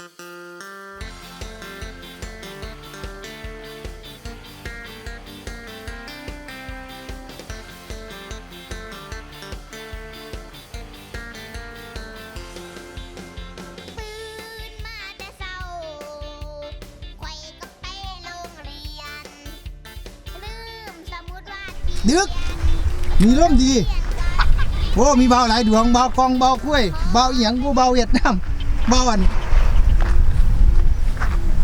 ดว่าที่ดึก มีร่มดี โอ้ มีเบาหลายดวงเบากองเบากล้วยเบาเอียงกูเบาเวียดนามเบาอัน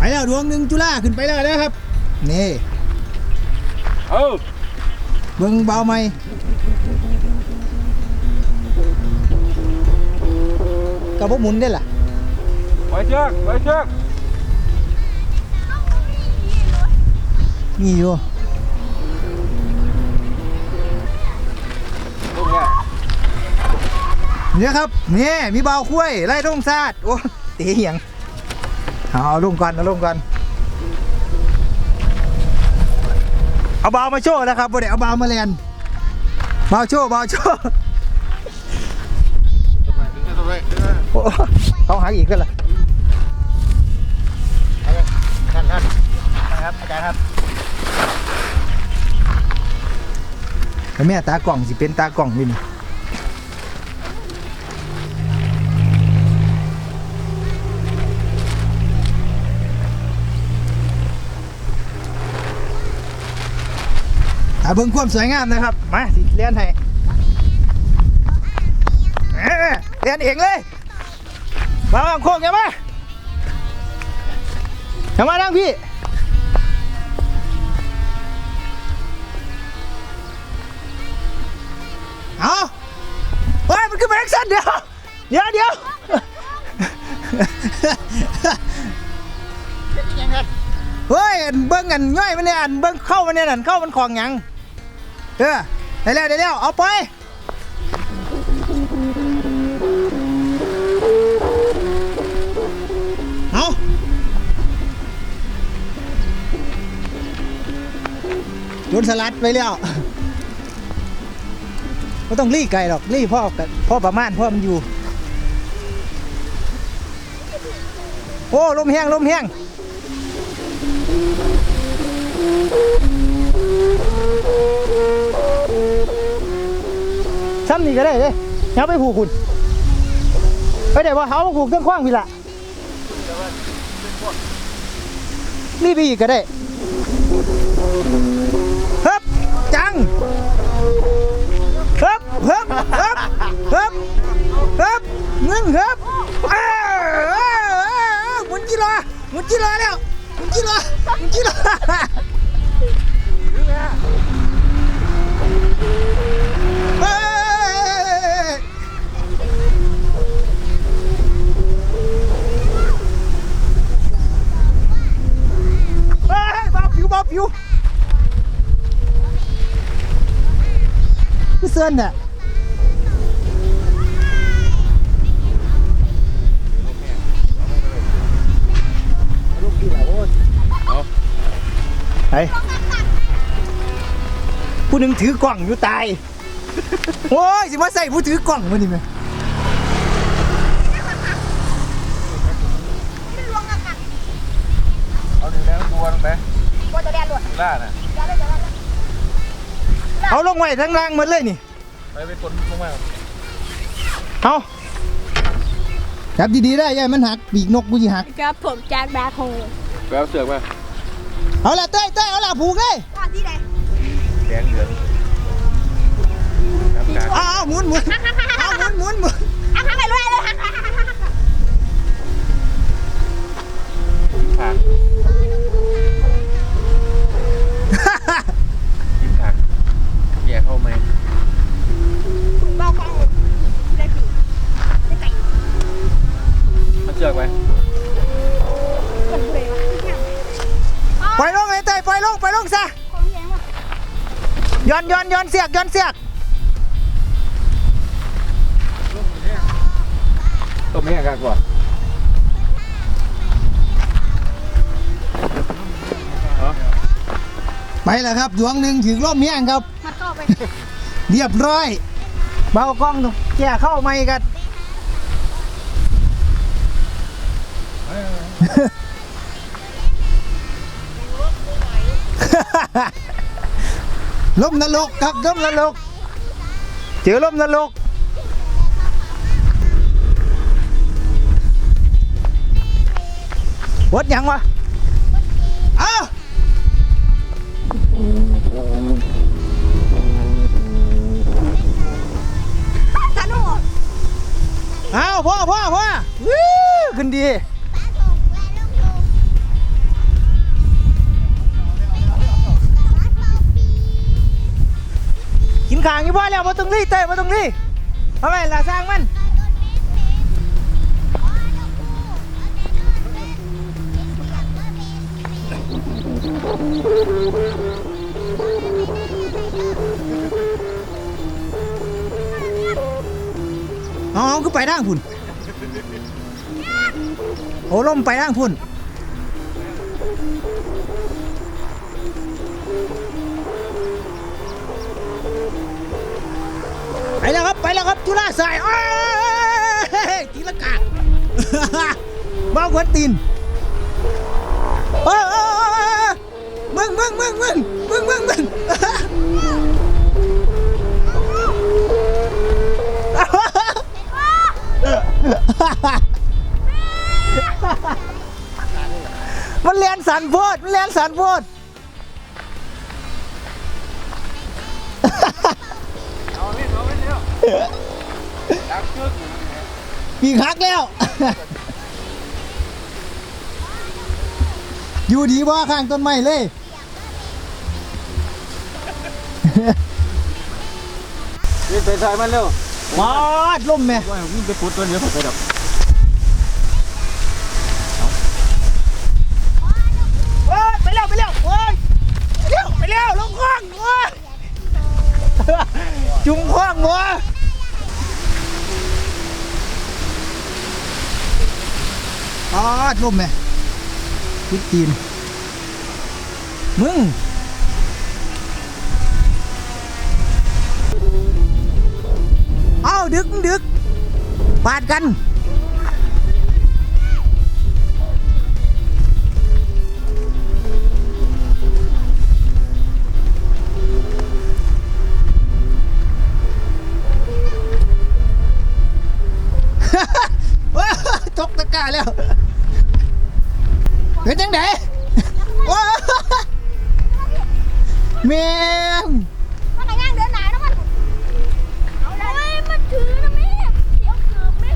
ไปแล้วดวงหนึ่งจุฬาขึ้นไปแล้วนะครับนี่เออเบิ่งเบาไหมกระบอกหมุนได้ล่ะไว้เชือกไว้เชือกมีอยู่ตรงเนี้ยเนี่ยครับนี่มีเบาคุ้ยไล่ร่งซาดโอ้ตีเหียง เอาเอาลงก่อนเอาลงก่อนเอาเบามาโชว์นะครับบ่ได้เอาเบามาเรียนเบาโชว์เบาโชว์ตรงไหนตรงไหนโอ้เขาหาอีกกันล่ะท่านท่านนะครับอาจารย์ครับแล้วแม่ตากล่องสิเป็นตากล่องอยู่นี่ เบิ่งความสวยงามนะครับ มาสิเลียนให้เลียนเองเลยมาบางโค้งยังมาย่ามานั่งพี่เอาเฮ้ยมันขึ้นมาแอคชั่นเดี๋ยวเดี๋ยวเดี๋ยวเฮ้ยเบิ้งกันย่อยมันเนี่ยอันเบิ้งเข้ามันเนี่ยนั่นเข้ามันของหยัง เออได้แล้วได้แล้วเอาไปเอาโดนสลัดไปแล้วไม่ต้องรีไกลหรอกรีพ่อกับพ่อประมาณพ่อมันอยู่ โอ้ลมแห้งลมแห้ง ซ้ำนี่ก็ได้เด้เอาไปผูกคุณไปเดี๋ยวว่าเขามาผูกเครื่องคว้างพี่ละนี่ไปอีกก็ได้เฮ้บจังฮึบฮึบฮึบฮึบฮึบเงินฮึบเอ้ยเอ้ยเอ้ยหมุนกิโลหมุนกิโลแล้วหมุนกิโลหมุนกิโล พี่เซินน่ะไอ้ผู้หนึ่งถือกล่องอยู่ตาย โอ้ย สิมาใส่ผู้ถือกล่องมานี่ไหมเอาถึงแล้วตัวลงไปว่าจะแดนหลวดล่าน่ะจะได้จะได้เอาลงไว้ทั้งล่างหมดเลยนี่ ไปเป็นคนลงมาเอาจับดีๆได้ยัยมันหักปีกนกกูสิหัก ครับผมแจ็คแบ็คโฮไปเอาเสือกมาเอาละเต้ยเต้ยเอาละผูกเลยก่อนที่ไหนแดงเหลืองครับการเอาเอาหมุนหมุนเอาหมุนหมุนหมุนอะทำไมรวยเลยผ่านยิ้มผ่านแย่เข้าไหม ถุงเบาฟังได้ผีได้ไก่เอาเชือกไปเหมือนเลยวะปล่อยลงเลยเต้ยปล่อยลงปล่อยลงซะของเลี้ยงว่ะย้อนย้อนย้อนเสียกย้อนเสียกต้มแห้งกันก่อนไปแล้วครับดวงหนึ่งถึงร่มแห้งครับ มัดเข้าไป เรียบร้อย เบากล้องแก่เข้าไม่กันไปลมนรกครับลมนรกเจอลมนรกวัดยังวะ พ่อพ่อพ่อขึ้นดีกินขางอยู่พ่อแล้วมาตรงนี้เต้มาตรงนี้ทำไมล่ะสร้างมัน อ๋อคือไปทางพุ่น โอ้ลมไปทางพุ่น ไปแล้วครับ ไปแล้วครับจุฬาใสายโอ้ยตีละกาบ้าควนตีนโอ้ยโอ้ยโอ้ยโอ้ยมึงมึงมึงมึงมึงมึงมึง สันโพดมันเลียนสันโพดเอาเล่นเอาเล่นเร็วดักจึ๊กปีกหักแล้ว อยู่ดีว่าข้างต้นไม้เลย นี่ไปถ่ายมันเร็วมอดล่มแม่ว่าวิ่งไปปุดตัวเดียวไปดับ โอ้ยไปแล้วไปแล้วโอ้ยไปแล้วไปแล้วลงคลองโอ้ย จุงข้องมัวมอดล่มแม่พิดตีน มึงเอาดึกดึกปาดกัน เป็นจังไดว้าวแม่งมันก็ย่างเดินหนาแล้วมันเอาเลยมันถือนะแม่เดี๋ยวเกือบแม่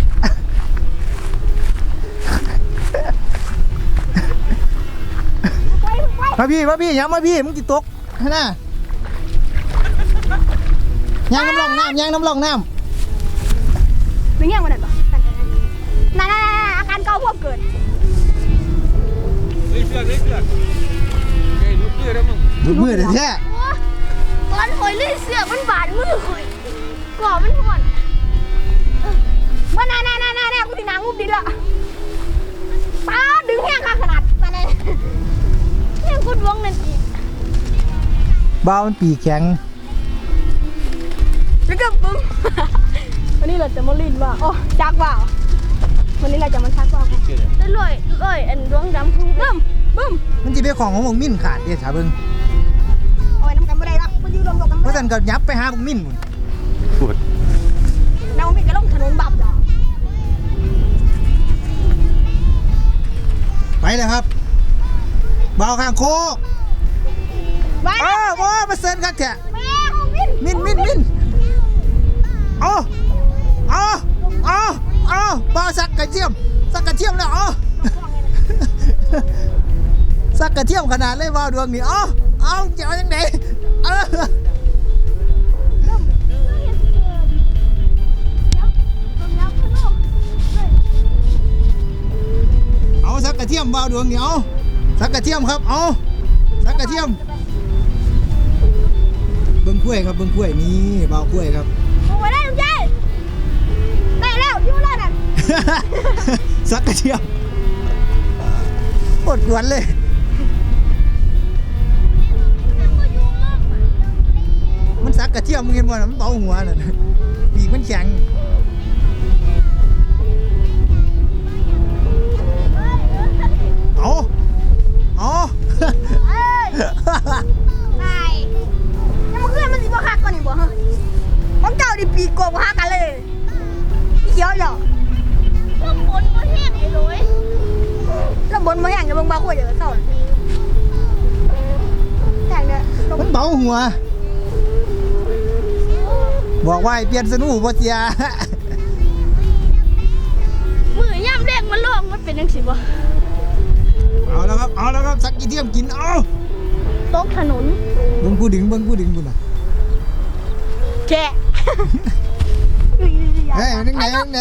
ไปไปมาพี่มาพี่ยังมาพี่มึงจิตกฮะน่ะยางน้ำร่องน้ำยางน้ำร่องน้ไม่เงี้ยมันนั่นปะ ดูมือเดี๋ยวแท้ตอนหอยลื่นเสือมันบาดมือหอยก่อมันห่อนมาน่าน่าน่าน่าน่ากูตินางุบดิละป้าดึงแห้งข้าขนาดมาเลยแห้งกูดวงนั่นอีกเบามันปีแข็งแล้วก็ปึ้มวันนี้เราจะมาลินว่าโอ้จักว่าวันนี้เราจะมาชักว่ากันได้เลยเลยอันดวงดำพึ่งบึ้ม บึ้มมันจะเป็นของของมึงมิ่นขาดเดี๋ยวถาเบิ่งโอ้ยน้ำกันไม่ได้หรอกมันยืนรวมกันเพราะฉะนั้นก็ยับไปหามึงมิ่นพุ่นปวดน้ำมันก็ลงถนนบับจ้ะไปเลยครับเบาข้างโคกมาอ้าวว้ามาเซินคักแท้แม่ของมินมิ่นมิ่นมิ่นเอาเอาเอาเอาเบาสักกระเทียมสักกระเทียมแล้วเอา สักกระเทียมขนาดเลยเบาดวงนี่เอาเอาจะเอาจังไดเออเอาสักกระเทียมเบาดวงนี่เอาสักกระเทียมครับเอาสักกระเทียมเบิ้งกล้วยครับเบิ้งกล้วยนี่เบากล้วยครับโอ้ยได้ลุงใจได้แล้วอยู่แล้วนั่นสักกระเทียมปวดกวนเลย มันสักกระเทียมมึงเห็นบ่น่ะมันเบาหัวน่ะปีกมันแข็งเอาเอาเอ้ยนายยังมาเคลื่อนมันสิบ่คักก่อนนี่บ่ฮะของเจ้าดิปีกโกบ่ฮักกันเลยอีเขียวเหรอลำบนบ่แห้งไอ้ลยลำบนบ่แห้งจะเบิ่งบ่คุยเดี๋ยวเศร้าแห้งเด้อ มันเบาหัว บอกว่าให้เปลี่ยนสนูบ่เสียมือย่ำแรกมันลวกมันเป็นจังซี่บ่เอาแล้วครับเอาแล้วครับสักกี่เทียมกินเอาตกถนนเบิ่งผู้ดึงเบิ่งผู้ดึงคุณน่ะแกะเฮ้ยไปทางไหนไปทางไหน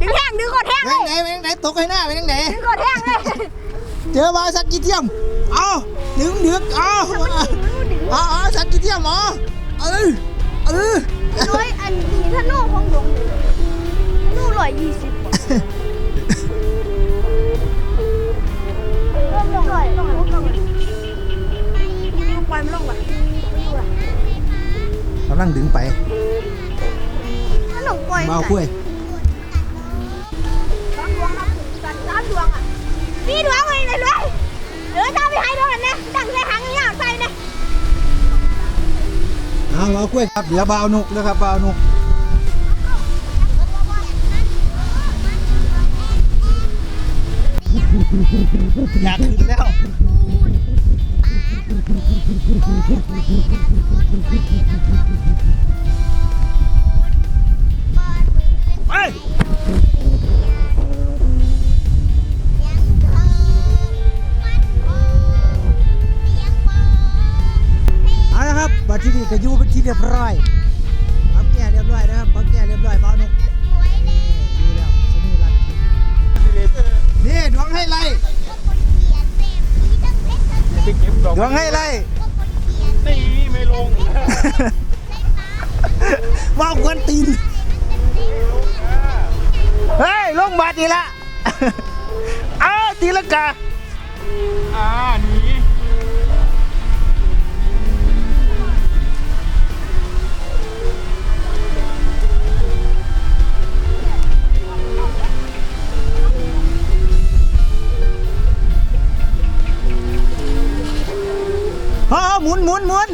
ดึงแห้งดึงกดแห้งไปเลทางไหนยไปทางไหนตกให้หน้าไปทางไหนดึงกดแห้งเลยเจอบ่าวสักกี่เทียมเอาดึงดึงเอาเอาเอาสักกี่เทียมเอาเออเออ ร้อยอันนี้ถ้าโน่ของหลวงโน่ร้อยยี่สิบลงลงลงลงลงลงไปมันลงว่ะกำลังดึงไปมันลงปล่อยบ่าคุยสามดวงครับกันสามดวงอะนี่ดวงเลยเลยเลยเออตาไปให้ดวงนะตั้งใจหาง เอาบ่าวคุยครับเดี๋ยวบ่าวนุกเลยครับบ่าวนุกอยากขึ้นแล้วไป ละครับบัดที่นี่ก็อยู่เป็นที่เรียบร้อยปักแก่เรียบร้อยนะครับปักแก่เรียบร้อยเบาหนุกนี่อยู่แล้วสนุรันนี่ดวงให้ไล่ไปเก็บดอกดวงให้ไล่นี่ไม่ลงว่าวกวนตีนเฮ้ยลงบาดอีกละอ้าวตีลังกาอ่าหนี หมุน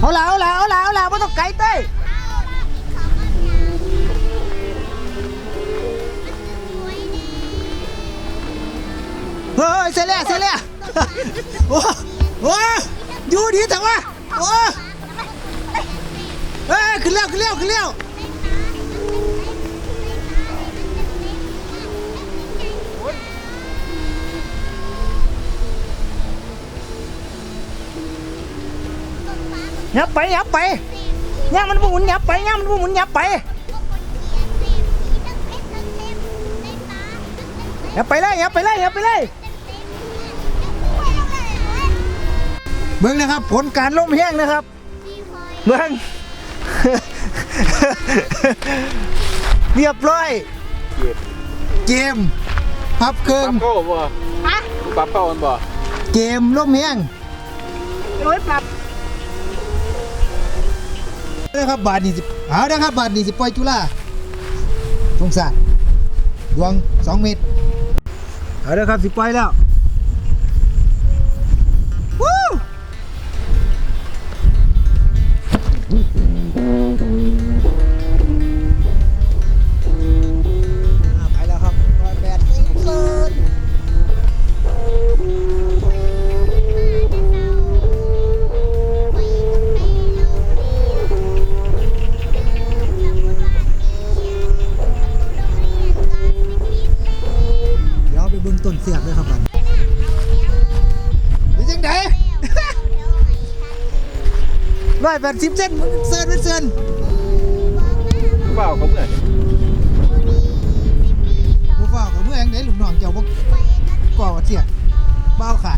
เอาละเอาละเอาละเอาละไม่ต้องไกลเต้ยเฮ้ยเสร็จแล้วเสร็จแล้วโอ้โหอยู่ดีแต่ว่าโอ้ ขึ้นแล้วขึ้นแล้วขึ้นแล้วยับไปยับไปย่ามันบ่หมุนยับไปย่ามันบ่หมุนยับไปยับไปเลยยับไปเลยยับไปเลยเบิ้งนะครับ ผลการล้มแห้งนะครับเบิ้ง เรียบร้อยเก็บเกมพับเครื่อปั๊งบเข้าบ่ฮะปั๊บเข้ามันบ่เกมล้มแห้งร้อยปรับนะครับบาทนี่สิเอาเด้อครับบาทนี่สิปล่อยจุฬาสงสารดวงสองเมตรเอาเด้อครับสิปล่อยแล้ววู้ แปดสิบเซนเซินเป็นเซินเปล่าเขาเหมือนผู้ฟ้าของเมื่อยังไงลูกน้องเจ้าบ่ก่อเสียกเบ้าขาด